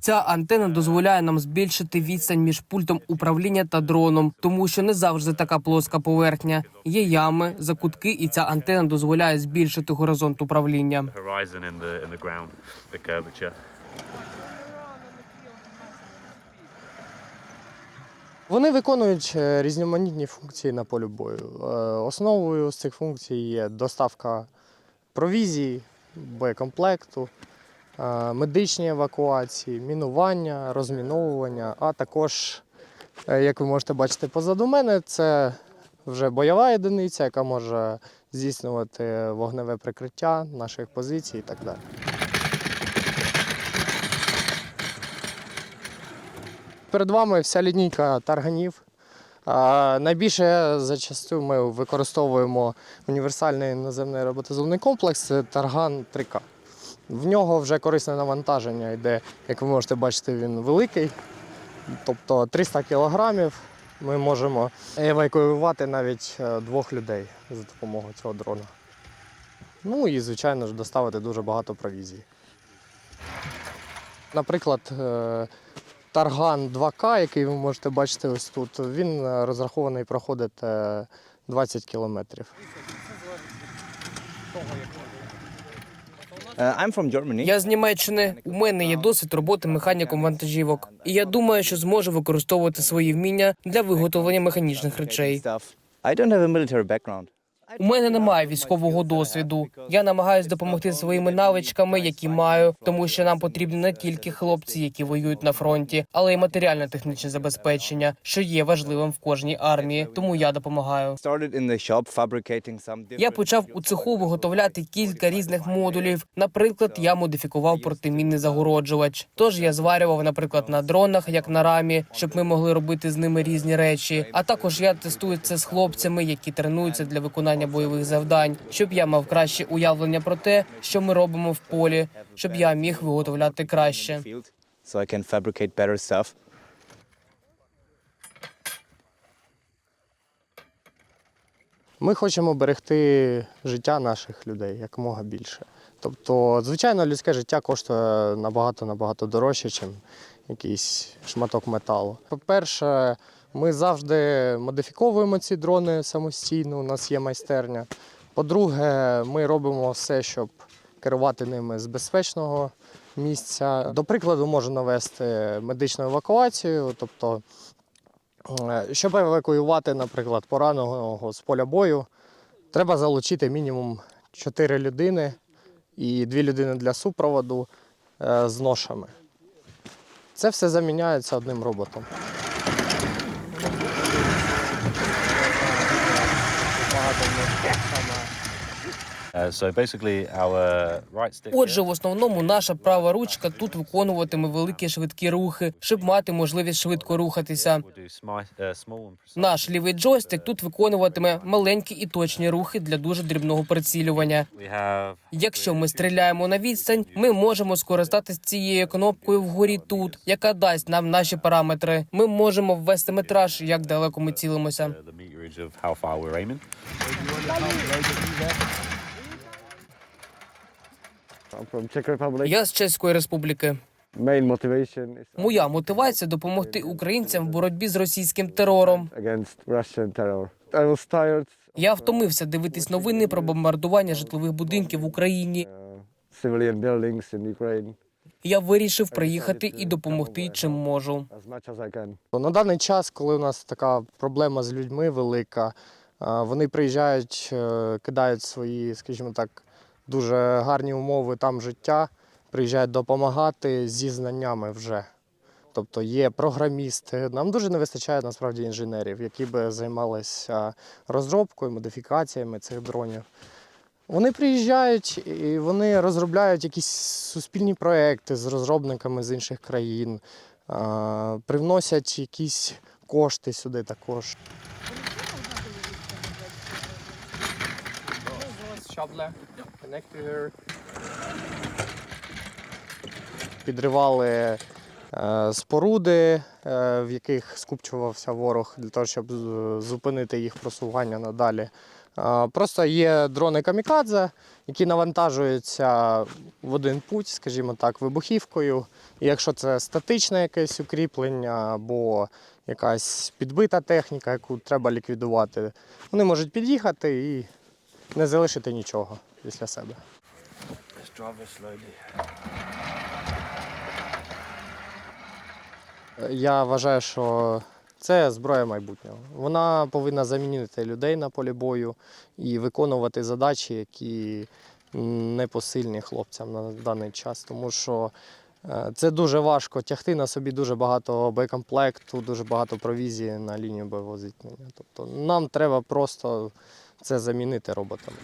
Ця антена дозволяє нам збільшити відстань між пультом управління та дроном, тому що не завжди така плоска поверхня. Є ями, закутки, і ця антена дозволяє збільшити горизонт управління. Вони виконують е, різноманітні функції на полі бою. Е, Основою з цих функцій є доставка провізії, боєкомплекту, медичні евакуації, мінування, розміновування, а також, е, як ви можете бачити позаду мене, це вже бойова єдиниця, яка може здійснювати вогневе прикриття наших позицій і так далі. Перед вами вся лінійка тарганів. А, найбільше зачасту ми використовуємо універсальний наземний роботизований комплекс тарган 3К. В нього вже корисне навантаження йде, як ви можете бачити, він великий, тобто 300 кілограмів. Ми можемо евакуювати навіть е, двох людей за допомогою цього дрона. Ну і, звичайно ж, доставити дуже багато провізії. Наприклад, е, Тарган 2К, який ви можете бачити ось тут, він е, розрахований проходити е, 20 кілометрів. Germany. Я з Німеччини. У мене є досвід роботи механіком вантажівок, і я думаю, що зможу використовувати свої вміння для виготовлення механічних речей. I don't have a military background. У мене немає військового досвіду. Я намагаюся допомогти своїми навичками, які маю, тому що нам потрібні не тільки хлопці, які воюють на фронті, але й матеріальне технічне забезпечення, що є важливим в кожній армії. Тому я допомагаю. Я почав у цеху виготовляти кілька різних модулів. Наприклад, я модифікував протимінний загороджувач. Тож я зварював, наприклад, на дронах, як на рамі, щоб ми могли робити з ними різні речі. А також я тестую це з хлопцями, які тренуються для виконання бойових завдань, щоб я мав краще уявлення про те, що ми робимо в полі, щоб я міг виготовляти краще. Ми хочемо берегти життя наших людей якомога більше. Тобто, звичайно, людське життя коштує набагато набагато дорожче, ніж якийсь шматок металу. По-перше, ми завжди модифіковуємо ці дрони самостійно, у нас є майстерня. По-друге, ми робимо все, щоб керувати ними з безпечного місця. До прикладу, можу навести медичну евакуацію, тобто Е, Щоб евакуювати, наприклад, пораненого з поля бою, треба залучити мінімум 4 людини і 2 людини для супроводу е, з ношами. Це все заміняється одним роботом. Отже, в основному наша права ручка тут виконуватиме великі швидкі рухи, щоб мати можливість швидко рухатися. uh, precise. Наш лівий джойстик тут виконуватиме маленькі і точні рухи для дуже дрібного прицілювання. Якщо ми стріляємо на відстань, ми можемо скористатися цією кнопкою вгорі тут, яка дасть нам наші параметри. Ми можемо ввести метраж, як далеко ми цілимося. Я з Чеської республіки. Моя мотивація допомогти українцям в боротьбі з російським терором. Я втомився дивитись новини про бомбардування житлових будинків в Україні. Uh, Я вирішив приїхати і допомогти, чим можу. На даний час, коли у нас така проблема з людьми велика, е, вони приїжджають, е, кидають свої, скажімо так, дуже гарні умови там життя, приїжджають допомагати зі знаннями вже. Тобто є програмісти. Нам дуже не вистачає насправді інженерів, які би займалися розробкою, модифікаціями цих дронів. Вони приїжджають і вони розробляють якісь суспільні проекти з розробниками з інших країн, привносять якісь кошти сюди також. Підривали е, споруди, е, в яких скупчувався ворог для того, щоб зупинити їх просування надалі. А, Просто є дрони камікадзе, які навантажуються в один путь, скажімо так, вибухівкою. І якщо це статичне якесь укріплення або якась підбита техніка, яку треба ліквідувати, вони можуть під'їхати і не залишити нічого після себе. Я вважаю, що це зброя майбутнього. Вона повинна замінити людей на полі бою і виконувати задачі, які непосильні хлопцям на даний час. Тому що це дуже важко тягти на собі дуже багато боєкомплекту, дуже багато провізії на лінію бойового зіткнення. Тобто нам треба просто це замінити роботами.